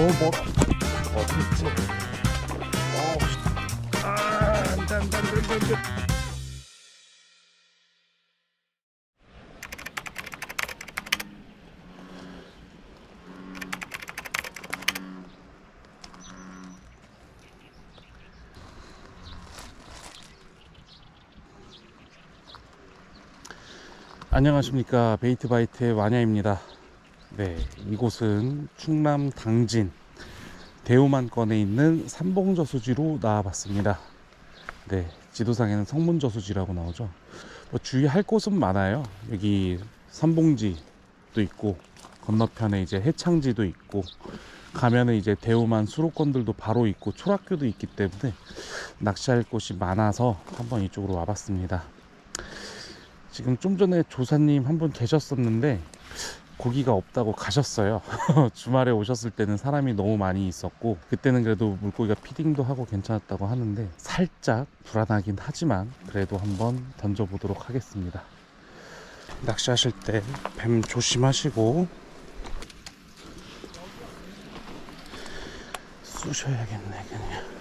너무 어딨지 어, 아 안 돼 안 돼 안 돼 안 돼 안녕하십니까. 베이트바이트의 와냐입니다 네 이곳은 충남 당진 대우만권에 있는 삼봉저수지로 나와봤습니다. 네 지도상에는 성문저수지라고 나오죠. 뭐 주의할 곳은 많아요. 여기 삼봉지도 있고 건너편에 이제 해창지도 있고 가면은 이제 대우만 수로권들도 바로 있고 초락교도 있기 때문에 낚시할 곳이 많아서 한번 이쪽으로 와봤습니다. 지금 좀 전에 조사님 한 분 계셨었는데 고기가 없다고 가셨어요. 주말에 오셨을 때는 사람이 너무 많이 있었고 그때는 그래도 물고기가 피딩도 하고 괜찮았다고 하는데 살짝 불안하긴 하지만 그래도 한번 던져보도록 하겠습니다. 낚시하실 때 뱀 조심하시고 쑤셔야겠네 그냥.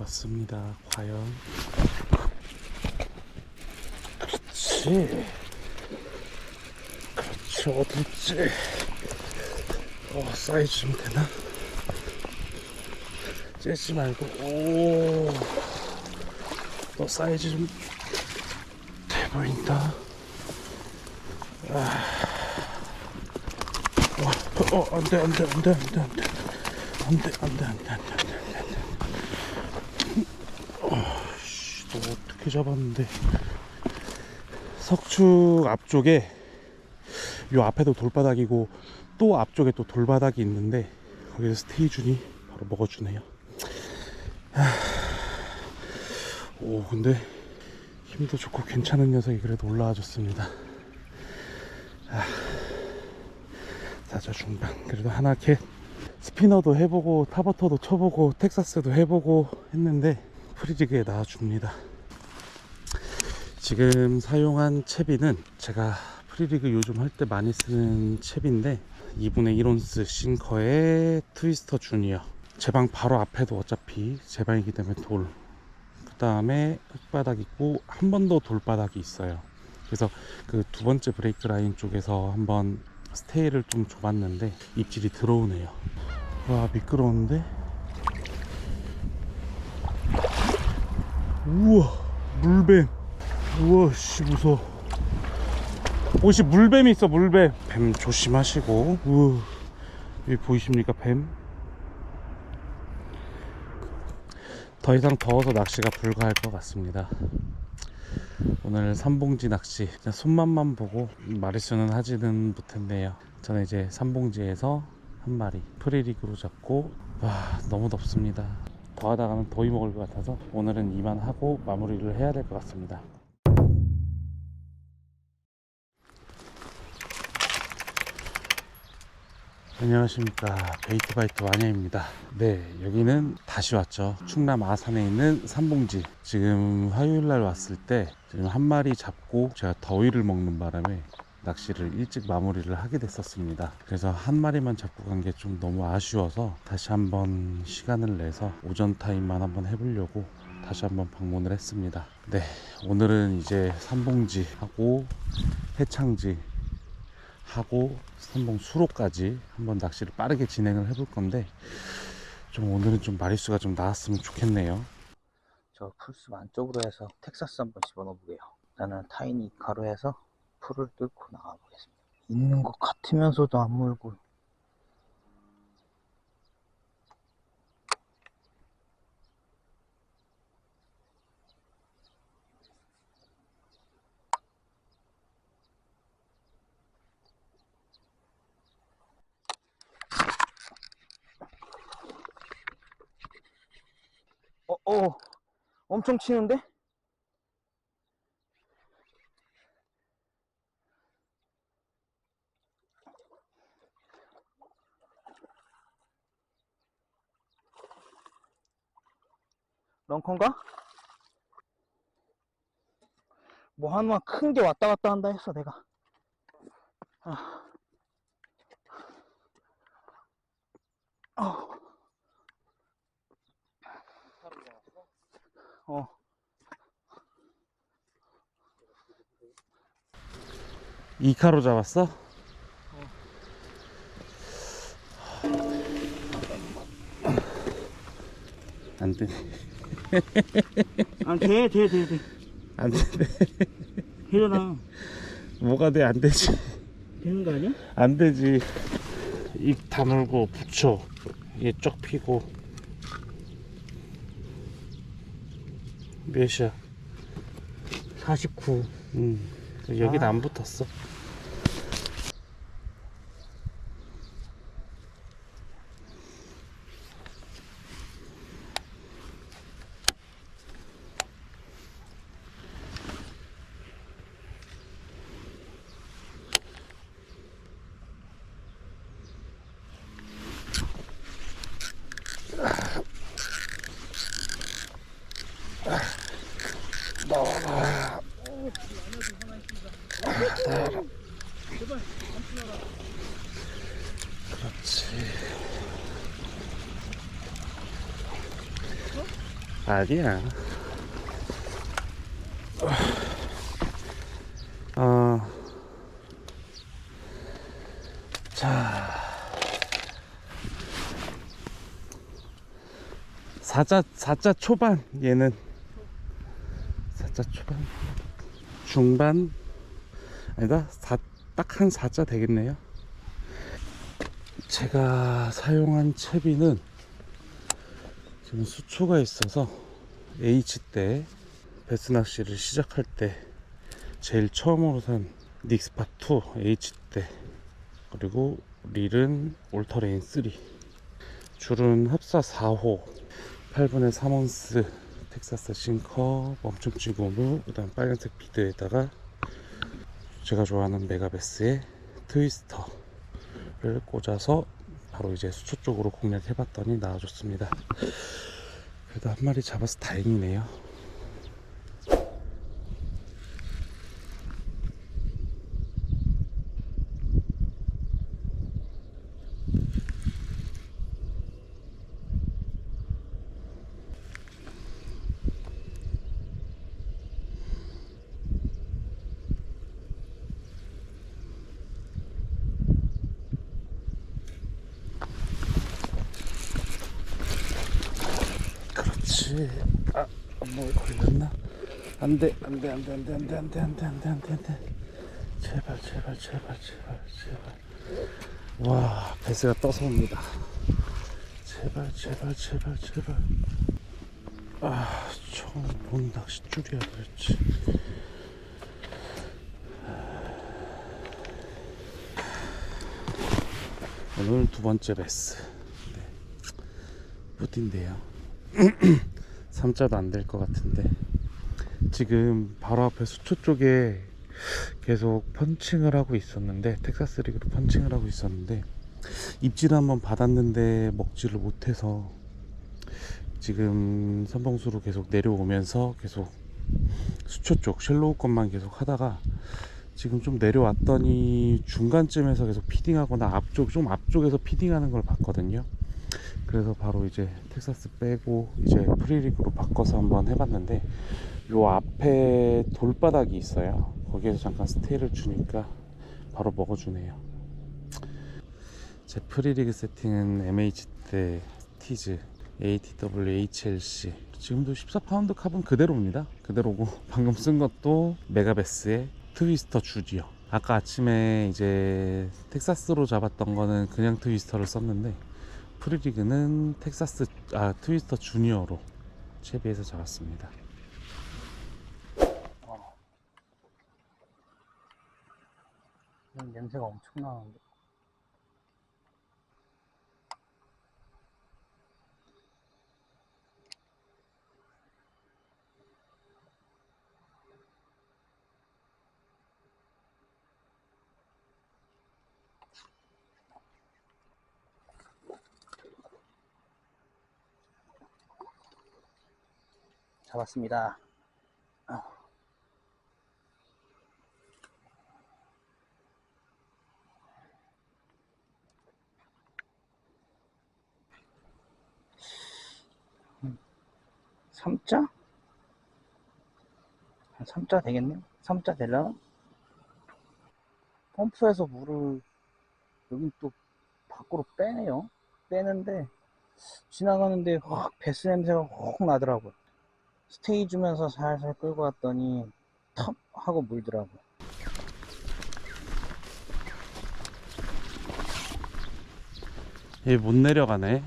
왔습니다. 과연 그렇지 그렇지 어딨지 어 사이즈 좀 되나 째지 말고 오 너 사이즈 좀 돼 보인다 아. 어, 어, 안 돼, 안 돼, 안 돼, 안 돼, 안 돼. 안 돼, 안 돼, 안 돼, 안 돼, 안 돼, 안 돼. 씨, 너 어떻게 잡았는데 석축 앞쪽에 요 앞에도 돌바닥이고 또 앞쪽에 또 돌바닥이 있는데 거기서 스테이준이 바로 먹어주네요. 하, 오 근데 힘도 좋고 괜찮은 녀석이 그래도 올라와 줬습니다. 사자 중반. 그래도 하나 캣 스피너도 해보고 타버터도 쳐보고 텍사스도 해보고 했는데 프리리그에 나와줍니다 지금 사용한 채비는 제가 프리리그 요즘 할 때 많이 쓰는 채비인데 2분의 1온스 싱커의 트위스터 주니어. 제 방 바로 앞에도 어차피 제 방이기 때문에 돌. 그 다음에 흙바닥 있고 한 번 더 돌바닥이 있어요. 그래서 그 두 번째 브레이크 라인 쪽에서 한번 스테이를 좀 줘봤는데 입질이 들어오네요. 와 미끄러운데? 우와 물뱀 우와 씨 무서워. 옷이 물뱀이 있어 물뱀. 뱀 조심하시고. 우와. 여기 보이십니까 뱀? 더 이상 더워서 낚시가 불가할 것 같습니다. 오늘 삼봉지 낚시. 손맛만 보고 마리수는 하지는 못했네요. 저는 이제 삼봉지에서 한 마리 프리리그로 잡고 와 너무 덥습니다. 더 하다가는 더위 먹을 것 같아서 오늘은 이만 하고 마무리를 해야 될 것 같습니다 안녕하십니까. 베이트바이트 와냐입니다. 네 여기는 다시 왔죠. 충남 아산에 있는 삼봉지. 지금 화요일날 왔을 때 지금 한 마리 잡고 제가 더위를 먹는 바람에 낚시를 일찍 마무리를 하게 됐었습니다. 그래서 한 마리만 잡고 간 게 좀 너무 아쉬워서 다시 한번 시간을 내서 오전 타임만 한번 해보려고 다시 한번 방문을 했습니다. 네, 오늘은 이제 삼봉지 하고 해창지 하고 삼봉 수로까지 한번 낚시를 빠르게 진행을 해볼 건데 좀 오늘은 좀 마리수가 좀 나왔으면 좋겠네요. 저 풀숲 안쪽으로 해서 텍사스 한번 집어넣어보게요. 나는 타이니 가로 해서 풀을 뚫고 나가보겠습니다. 있는 것 같으면서도 안 물고. 어, 어, 엄청 치는데? 런컨가? 뭐 하나 큰게 왔다 갔다 한다 했어 내가 아. 어. 어. 이카로 잡았어? 안 돼. 아, 돼, 돼, 돼, 돼. 안 돼. 되잖아. 뭐가 돼? 안 되지. 되는 거 아니야? 안 되지. 입 다물고 붙여. 얘쪽 피고. 몇이야? 49. 음. 여긴 아. 안 붙었어. 아니야. 어. 자. 사자, 사자 초반, 얘는. 사자 초반. 중반. 아니다, 사, 딱한 사자 되겠네요. 제가 사용한 채비는 지금 수초가 있어서 H 때 베스 낚시를 시작할 때 제일 처음으로 산 닉스파 2 H 때 그리고 릴은 올터레인 3 줄은 합사 4호 8분의 3온스 텍사스 싱커 멈춤지 고무 그 다음 빨간색 비드에다가 제가 좋아하는 메가베스의 트위스터를 꽂아서 바로 이제 수초 쪽으로 공략해봤더니 나와줬습니다. 그래도 한 마리 잡아서 다행이네요. 그렇지. 아, 뭐 걸렸나? 안 돼, 안 돼, 안 돼, 안 돼, 안 돼, 안 돼, 안 돼, 안 돼, 안 돼, 안 돼. 제발, 제발, 제발, 제발, 제발. 와, 배스가 떠서 옵니다. 제발, 제발, 제발, 제발. 아, 처음 본 낚싯줄이야, 그렇지. 오늘 두 번째 베스. 네. 뿌딘데요. 3자도 안 될 것 같은데 지금 바로 앞에 수초 쪽에 계속 펀칭을 하고 있었는데 텍사스 리그로 펀칭을 하고 있었는데 입질 한번 받았는데 먹지를 못해서 지금 선봉수로 계속 내려오면서 계속 수초 쪽 쉘로우 것만 계속 하다가 지금 좀 내려왔더니 중간쯤에서 계속 피딩하거나 앞쪽 좀 앞쪽에서 피딩하는 걸 봤거든요. 그래서 바로 이제 텍사스 빼고 이제 프리리그로 바꿔서 한번 해봤는데 요 앞에 돌바닥이 있어요. 거기에서 잠깐 스테이를 주니까 바로 먹어주네요. 제 프리리그 세팅은 MH대 스티즈 ATW HLC 지금도 14파운드 캅은 그대로입니다. 그대로고 방금 쓴 것도 메가베스의 트위스터 주디어. 아까 아침에 이제 텍사스로 잡았던 거는 그냥 트위스터를 썼는데 프리리그는 텍사스 아 트위스터 주니어로 채비해서 잡았습니다. 어. 냄새가 엄청 나는데. 잡았습니다. 삼자한 3자 되겠네? 3자 되려나? 펌프에서 물을 여긴 또 밖으로 빼네요. 빼는데 지나가는데 확 베스 냄새가 확 나더라고요. 스테이 주면서 살살 끌고 왔더니 턱 하고 물더라고요. 얘못 내려가네.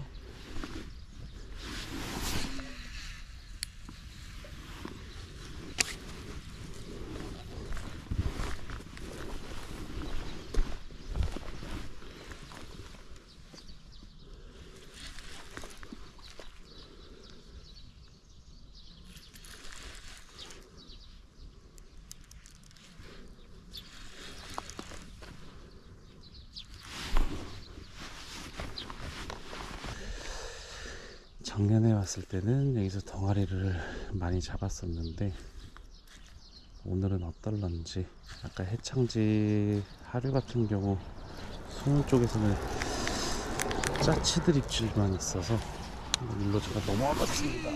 작년에 왔을 때는 여기서 덩어리를 많이 잡았었는데 오늘은 어떨런지 아까 해창지 하류 같은 경우 손 쪽에서는 짜치들 입질만 있어서 일로 제가 넘어와 봤습니다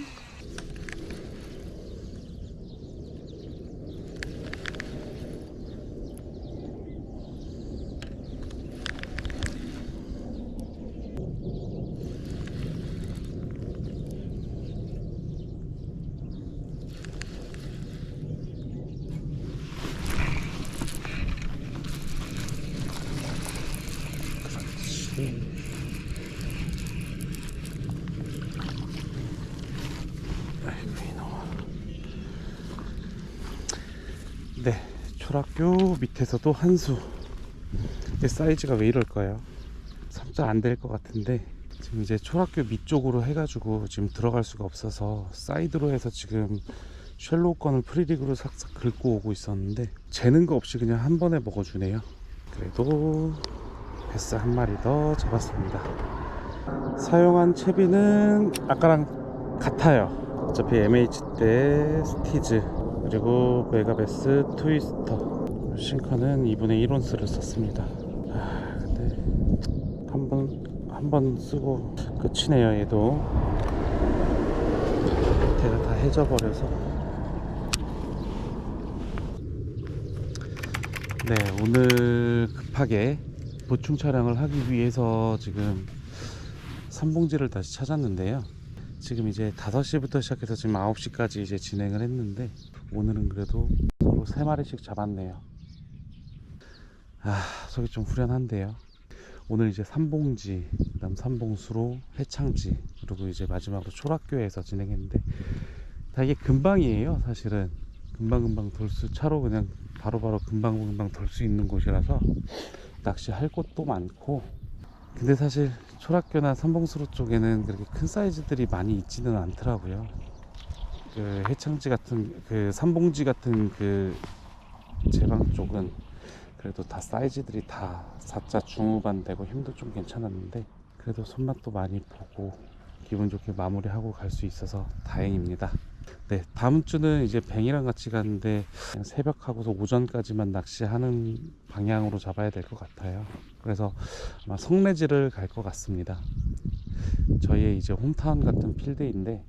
초락교 밑에서도 한수. 이 사이즈가 왜 이럴까요? 3자 안 될 것 같은데 지금 이제 초락교 밑쪽으로 해가지고 지금 들어갈 수가 없어서 사이드로 해서 지금 쉘로우 건을 프리리그로 싹싹 긁고 오고 있었는데 재는 거 없이 그냥 한 번에 먹어주네요. 그래도 베스 한 마리 더 잡았습니다. 사용한 채비는 아까랑 같아요. 어차피 MH 때 스티즈 그리고 메가베스 트위스터. 싱커는 2분의 1온스를 썼습니다. 아 근데 한번 한 번 쓰고 끝이네요 얘도. 밑에가 다 해져버려서. 네 오늘 급하게 보충 촬영을 하기 위해서 지금 삼봉지를 다시 찾았는데요. 지금 이제 5시부터 시작해서 지금 9시까지 이제 진행을 했는데 오늘은 그래도 서로 3마리씩 잡았네요. 아 속이 좀 후련한데요. 오늘 이제 삼봉지 그다음 삼봉수로 해창지 그리고 이제 마지막으로 초락교에서 진행했는데 다 이게 금방이에요 사실은. 금방금방 돌 수 차로 그냥 바로바로 금방금방 돌 수 있는 곳이라서 낚시할 곳도 많고. 근데 사실 초락교나 삼봉수로 쪽에는 그렇게 큰 사이즈들이 많이 있지는 않더라고요. 그 해창지 같은 그 삼봉지 같은 그 제방 쪽은 그래도 다 사이즈들이 다 4자 중후반 되고 힘도 좀 괜찮았는데 그래도 손맛도 많이 보고 기분 좋게 마무리하고 갈 수 있어서 다행입니다. 네, 다음 주는 이제 뱅이랑 같이 가는데 새벽하고서 오전까지만 낚시하는 방향으로 잡아야 될 것 같아요. 그래서 아마 성내지를 갈 것 같습니다. 저희의 이제 홈타운 같은 필드인데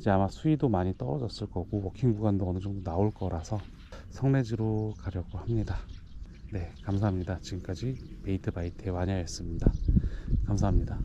이제 아마 수위도 많이 떨어졌을 거고 워킹 구간도 어느 정도 나올 거라서 성내지로 가려고 합니다. 네, 감사합니다. 지금까지 베이트 바이트의 와냐였습니다. 감사합니다.